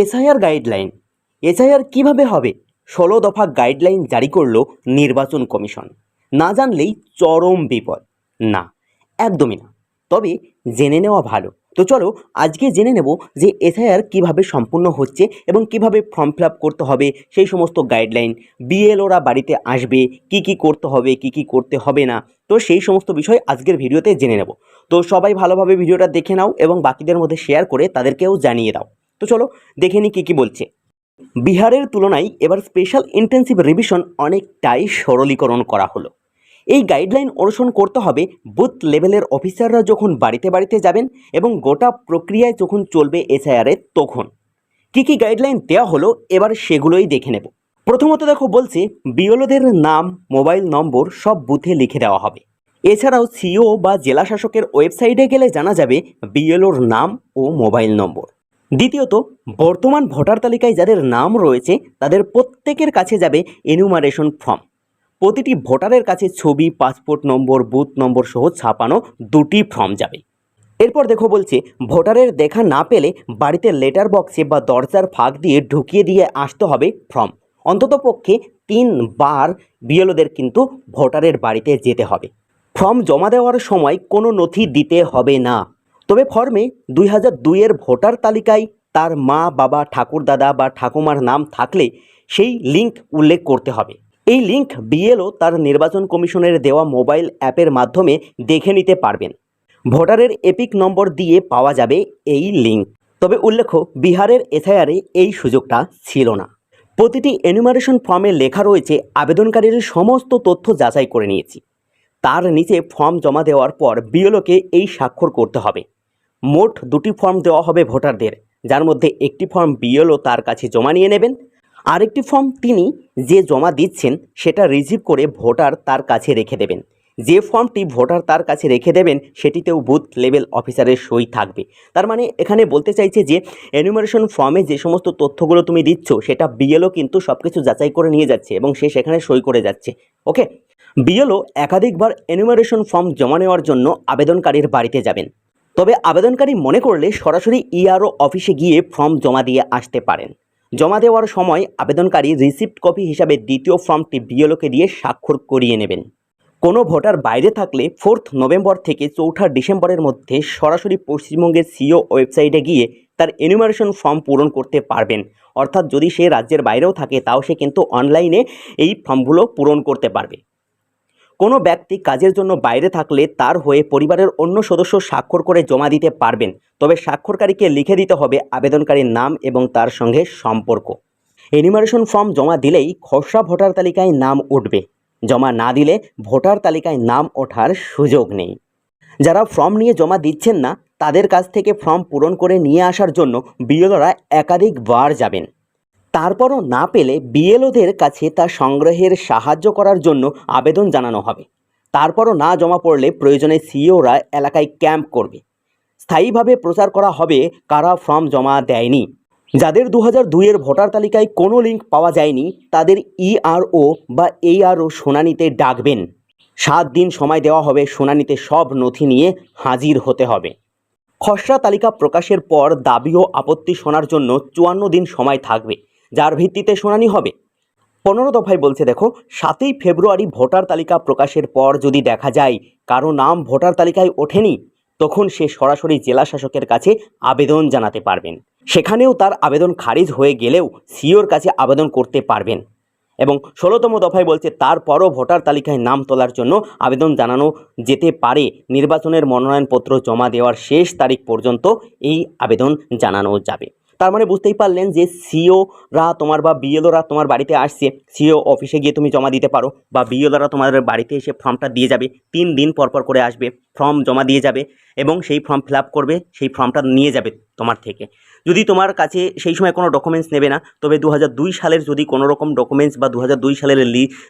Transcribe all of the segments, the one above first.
SIR guideline. SIR কীভাবে হবে? ষোলো দফা গাইডলাইন জারি করল নির্বাচন কমিশন। না জানলেই চরম বিপদ। না, একদমই না। তবে জেনে নেওয়া ভালো। তো চলো, আজকে জেনে নেব যে এসআইআর কীভাবে সম্পূর্ণ হচ্ছে এবং কীভাবে ফর্ম ফিল করতে হবে, সেই সমস্ত গাইডলাইন। বিএলওরা বাড়িতে আসবে, কি কি করতে হবে, কি কি করতে হবে না। তো সেই সমস্ত বিষয় আজকের ভিডিওতে জেনে নেব। তো সবাই ভালোভাবে ভিডিওটা দেখে নাও এবং বাকিদের মধ্যে শেয়ার করে তাদেরকেও জানিয়ে দাও। তো চলো দেখে নিই কী কী বলছে। বিহারের তুলনায় এবার স্পেশাল ইন্টেন্সিভ রিভিশন অনেকটাই সরলীকরণ করা হলো। এই গাইডলাইন অনুসরণ করতে হবে বুথ লেভেলের অফিসাররা যখন বাড়িতে বাড়িতে যাবেন এবং গোটা প্রক্রিয়ায় যখন চলবে এসআইআরে তখন। কী কী গাইডলাইন দেওয়া হলো এবার সেগুলোই দেখে নেব। প্রথমত দেখো বলছে বিওলোদের নাম মোবাইল নম্বর সব বুথে লিখে দেওয়া হবে। এছাড়াও সিও বা জেলা শাসকের ওয়েবসাইটে গেলে জানা যাবে বিএলওর নাম ও মোবাইল নম্বর। দ্বিতীয়ত, বর্তমান ভোটার তালিকায় যাদের নাম রয়েছে, তাদের প্রত্যেকের কাছে যাবে এনুমারেশন ফর্ম প্রতিটি ভোটারের কাছে ছবি পাসপোর্ট নম্বর বুথ নম্বর সহ ছাপানো দুটি ফর্ম যাবে। এরপর দেখো বলছে, ভোটারের দেখা না পেলে বাড়িতে লেটার বক্সে বা দরজার ফাঁক দিয়ে ঢুকিয়ে দিয়ে আসতে হবে ফর্ম অন্ততপক্ষে তিনবার বিএলওদের কিন্তু ভোটারের বাড়িতে যেতে হবে। ফর্ম জমা দেওয়ার সময় কোনো নথি দিতে হবে না। তবে ফর্মে দুই হাজার দুইয়ের ভোটার তালিকায় তার মা, বাবা, ঠাকুরদাদা বা ঠাকুমার নাম থাকলে সেই লিঙ্ক উল্লেখ করতে হবে। এই লিঙ্ক বিএলও তার নির্বাচন কমিশনের দেওয়া মোবাইল অ্যাপের মাধ্যমে দেখে নিতে পারবেন। ভোটারের এপিক নম্বর দিয়ে পাওয়া যাবে এই লিঙ্ক তবে উল্লেখ্য, বিহারের এসআইআরে এই সুযোগটা ছিল না। প্রতিটি এনুমারেশন ফর্মে লেখা রয়েছে, আবেদনকারীর সমস্ত তথ্য যাচাই করে নিয়েছি। তার নিচে ফর্ম জমা দেওয়ার পর বিএলওকে এই স্বাক্ষর করতে হবে। মোট দুটি ফর্ম দেওয়া হবে ভোটারদের, যার মধ্যে একটি ফর্ম বিএলও তার কাছে জমা নিয়ে নেবেন। আরেকটি ফর্ম তিনি যে জমা দিচ্ছেন, সেটা রিসিভ করে ভোটার তার কাছে রেখে দেবেন। যে ফর্মটি ভোটার তার কাছে রেখে দেবেন, সেটিতেও বুথ লেভেল অফিসারের সই থাকবে। তার মানে এখানে বলতে চাইছে যে এনুমারেশন ফর্মে যে সমস্ত তথ্যগুলো তুমি দিচ্ছ, সেটা বিএলও কিন্তু সব কিছু যাচাই করে নিয়ে যাচ্ছে এবং সে সেখানে সই করে যাচ্ছে। ওকে? বিএলও একাধিকবার এনুমারেশন ফর্ম জমা নেওয়ার জন্য আবেদনকারীর বাড়িতে যাবেন। তবে আবেদনকারী মনে করলে সরাসরি ইআরও অফিসে গিয়ে ফর্ম জমা দিয়ে আসতে পারেন। জমা দেওয়ার সময় আবেদনকারী রিসিপ্ট কপি হিসাবে দ্বিতীয় ফর্মটি বিএলওকে দিয়ে স্বাক্ষর করিয়ে নেবেন। কোনো ভোটার বাইরে থাকলে ফোর্থ নভেম্বর থেকে চৌঠা ডিসেম্বরের মধ্যে সরাসরি পশ্চিমবঙ্গের সিও ওয়েবসাইটে গিয়ে তার এনুমারেশন ফর্ম পূরণ করতে পারবেন। অর্থাৎ যদি সে রাজ্যের বাইরেও থাকে, তাও সে কিন্তু অনলাইনে এই ফর্মগুলো পূরণ করতে পারবে। কোনো ব্যক্তি কাজের জন্য বাইরে থাকলে তার হয়ে পরিবারের অন্য সদস্য স্বাক্ষর করে জমা দিতে পারবেন। তবে স্বাক্ষরকারীকে লিখে দিতে হবে আবেদনকারীর নাম এবং তার সঙ্গে সম্পর্ক। এনিমারেশন ফর্ম জমা দিলেই খসড়া ভোটার তালিকায় নাম উঠবে। জমা না দিলে ভোটার তালিকায় নাম ওঠার সুযোগ নেই। যারা ফর্ম নিয়ে জমা দিচ্ছেন না, তাদের কাছ থেকে ফর্ম পূরণ করে নিয়ে আসার জন্য বিএলওরা একাধিকবার যাবেন। তারপরও না পেলে বিএলওদের কাছে তা সংগ্রহের সাহায্য করার জন্য আবেদন জানানো হবে। তারপরও না জমা পড়লে প্রয়োজনে সিইওরা এলাকায় ক্যাম্প করবে। স্থায়ীভাবে প্রচার করা হবে, কারা ফর্ম জমা দেয়নি। যাদের দু হাজার দুইয়ের ভোটার তালিকায় কোনো লিঙ্ক পাওয়া যায়নি, তাদের ইআরও বা এইআরও শুনানিতে ডাকবেন। সাত দিন সময় দেওয়া হবে, শুনানিতে সব নথি নিয়ে হাজির হতে হবে। খসড়া তালিকা প্রকাশের পর দাবি ও আপত্তি শোনার জন্য চুয়ান্ন দিন সময় থাকবে। যার ভিত্তিতে শুনানি হবে। পনেরো দফায় বলছে, দেখো, সাতই ফেব্রুয়ারি ভোটার তালিকা প্রকাশের পর যদি দেখা যায় কারও নাম ভোটার তালিকায় ওঠেনি, তখন সে সরাসরি জেলা শাসকের কাছে আবেদন জানাতে পারবেন। সেখানেও তার আবেদন খারিজ হয়ে গেলেও সিওর কাছে আবেদন করতে পারবেন। এবং ষোলোতম দফায় বলছে, তারপরও ভোটার তালিকায় নাম তোলার জন্য আবেদন জানানো যেতে পারে। নির্বাচনের মনোনয়নপত্র জমা দেওয়ার শেষ তারিখ পর্যন্ত এই আবেদন জানানো যাবে। তার মানে বুঝতেই পারলেন যে সিওরা তোমার বা বিএলওরা তোমার বাড়িতে আসছে। সিও অফিসে গিয়ে তুমি জমা দিতে পারো বা বিএলওরা তোমাদের বাড়িতে এসে ফর্মটা দিয়ে যাবে। তিন দিন পর পর করে আসবে। ফর্ম জমা দিয়ে যাবে এবং সেই ফর্ম ফিল করবে, সেই ফর্মটা নিয়ে যাবে তোমার থেকে। যদি তোমার কাছে সেই সময় কোনো ডকুমেন্টস নেবে না, তবে দু সালের যদি কোনো রকম ডকুমেন্টস বা দু সালের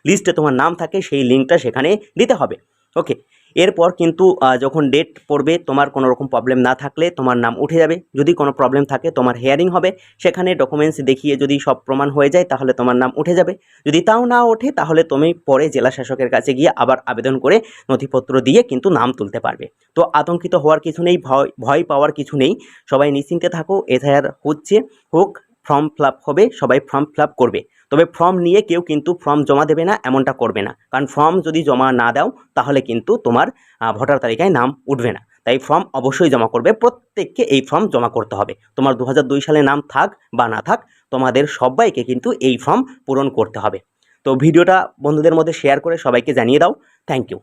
লিস্টে তোমার নাম থাকে, সেই লিঙ্কটা সেখানে দিতে হবে। ওকে এরপর কিন্তু যখন ডেট পড়বে, তোমার কোনো রকম প্রবলেম না থাকলে তোমার নাম উঠে যাবে। যদি কোনো প্রবলেম থাকে, তোমার হেয়ারিং হবে, সেখানে ডকুমেন্টস দেখিয়ে যদি সব প্রমাণ হয়ে যায়, তাহলে তোমার নাম উঠে যাবে। যদি তাও না ওঠে, তাহলে তুমি পরে জেলা শাসকের কাছে গিয়ে আবার আবেদন করে নথিপত্র দিয়ে কিন্তু নাম তুলতে পারবে। তো আতঙ্কিত হওয়ার কিছু নেই, ভয় ভয় পাওয়ার কিছু নেই। সবাই নিশ্চিন্তে থাকো এসআইআর হচ্ছে, হোক, ফর্ম ফিল হবে, সবাই ফর্ম ফিল করবে। তবে ফর্ম নিয়ে কেউ কিন্তু ফর্ম জমা দেবে না, এমনটা করবে না। কারণ ফর্ম যদি জমা না দাও, তাহলে কিন্তু তোমার ভোটার তালিকায় নাম উঠবে না। তাই ফর্ম অবশ্যই জমা করবে, প্রত্যেককে এই ফর্ম জমা করতে হবে। তোমার দু হাজার দুই সালে নাম থাক বা না থাক, তোমাদের সবাইকে কিন্তু এই ফর্ম পূরণ করতে হবে। তো ভিডিওটা বন্ধুদের মধ্যে শেয়ার করে সবাইকে জানিয়ে দাও। Thank you